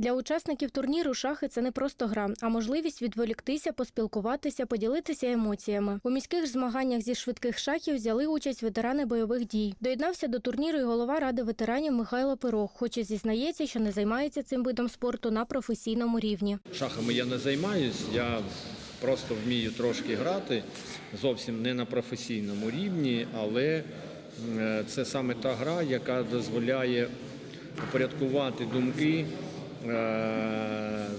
Для учасників турніру шахи це не просто гра, а можливість відволіктися, поспілкуватися, поділитися емоціями. У міських змаганнях зі швидких шахів взяли участь ветерани бойових дій. Доєднався до турніру і голова ради ветеранів Михайло Пирог, хоч і зізнається, що не займається цим видом спорту на професійному рівні. Шахами я не займаюсь, я просто вмію трошки грати, зовсім не на професійному рівні, але е, це саме та гра, яка дозволяє упорядкувати думки,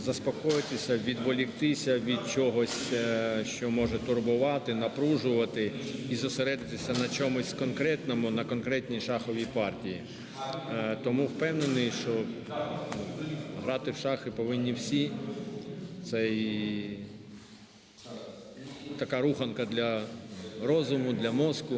заспокоїтися, відволіктися від чогось, е, що може турбувати, напружувати і зосередитися на чомусь конкретному, на конкретній шаховій партії. Е, Тому впевнений, що грати в шахи повинні всі. Це і така руханка для розуму, для мозку.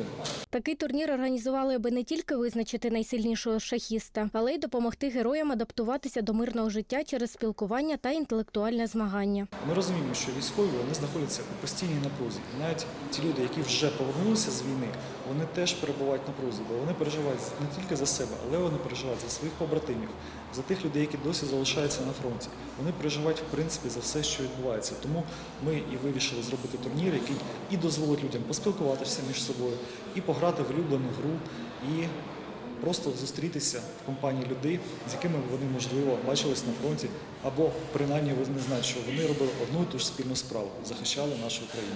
Такий турнір організували, аби не тільки визначити найсильнішого шахіста, але й допомогти героям адаптуватися до мирного життя через спілкування та інтелектуальне змагання. Ми розуміємо, що військові вони знаходяться у постійній напрузі. Навіть ті люди, які вже повернулися з війни, вони теж перебувають в напрузі, бо вони переживають не тільки за себе, але вони переживають за своїх побратимів, за тих людей, які досі залишаються на фронті. Вони переживають в принципі за все, що відбувається. Тому ми і вирішили зробити турнір, який і дозволить людям поспілкуватися між собою, і пограти в улюблену гру, і просто зустрітися в компанії людей, з якими вони можливо бачились на фронті, або принаймні вони знають, що вони робили одну і ту ж спільну справу, захищали нашу країну.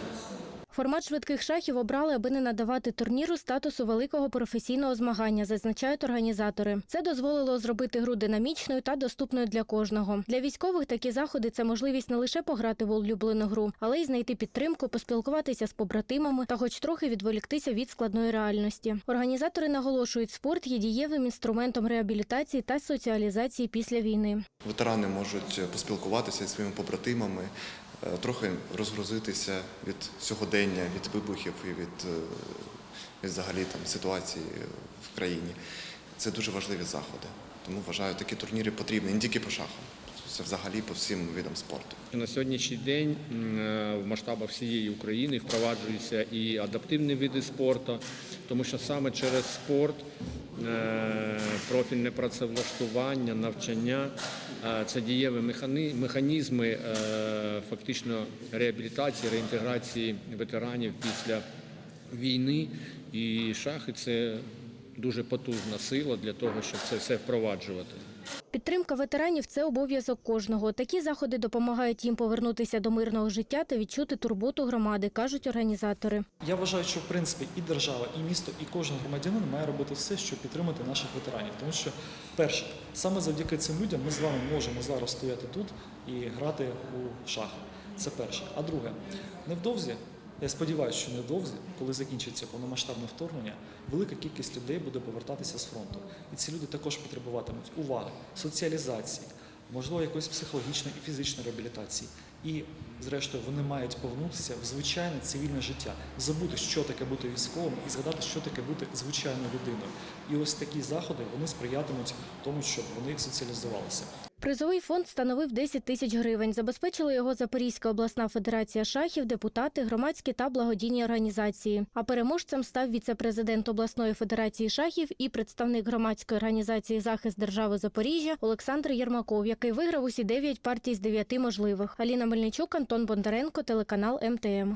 Формат швидких шахів обрали, аби не надавати турніру статусу великого професійного змагання, зазначають організатори. Це дозволило зробити гру динамічною та доступною для кожного. Для військових такі заходи це можливість не лише пограти в улюблену гру, але й знайти підтримку, поспілкуватися з побратимами та, хоч трохи відволіктися від складної реальності. Організатори наголошують, спорт є дієвим інструментом реабілітації та соціалізації після війни. Ветерани можуть поспілкуватися зі своїми побратимами, е, трохи розгрузитися від сьогодення, від вибухів і від, е, від взагалі там ситуації в країні. Це дуже важливі заходи. Тому вважаю, такі турніри потрібні не тільки по шахам, це взагалі по всім видам спорту. На сьогоднішній день е, в масштабах всієї України впроваджуються і адаптивні види спорту, тому що саме через спорт е, профільне працевлаштування, навчання е, це дієві механізми фактично реабілітації, реінтеграції ветеранів після війни. І шахи це дуже потужна сила для того, щоб це все впроваджувати. Підтримка ветеранів це обов'язок кожного. Такі заходи допомагають їм повернутися до мирного життя та відчути турботу громади, кажуть організатори. Я вважаю, що в принципі і держава, і місто, і кожен громадянин має робити все, щоб підтримати наших ветеранів. Тому що, перше, саме завдяки цим людям ми з вами можемо зараз стояти тут і грати у шахи. Це перше. А друге, невдовзі. Я сподіваюся, що невдовзі, коли закінчиться повномасштабне вторгнення, велика кількість людей буде повертатися з фронту. І ці люди також потребуватимуть уваги, соціалізації, можливо, якоїсь психологічної і фізичної реабілітації. І, зрештою, вони мають повернутися в звичайне цивільне життя, забути, що таке бути військовим, і згадати, що таке бути звичайною людиною. І ось такі заходи вони сприятимуть тому, щоб вони соціалізувалися. Призовий фонд становив 10 тисяч гривень. Забезпечили його Запорізька обласна федерація шахів, депутати, громадські та благодійні організації. А переможцем став віце-президент обласної федерації шахів і представник громадської організації захист держави Запоріжжя Олександр Єрмаков, який виграв усі 9 партій з 9 можливих. Аліна Мельничук, Антон Бондаренко, телеканал МТМ.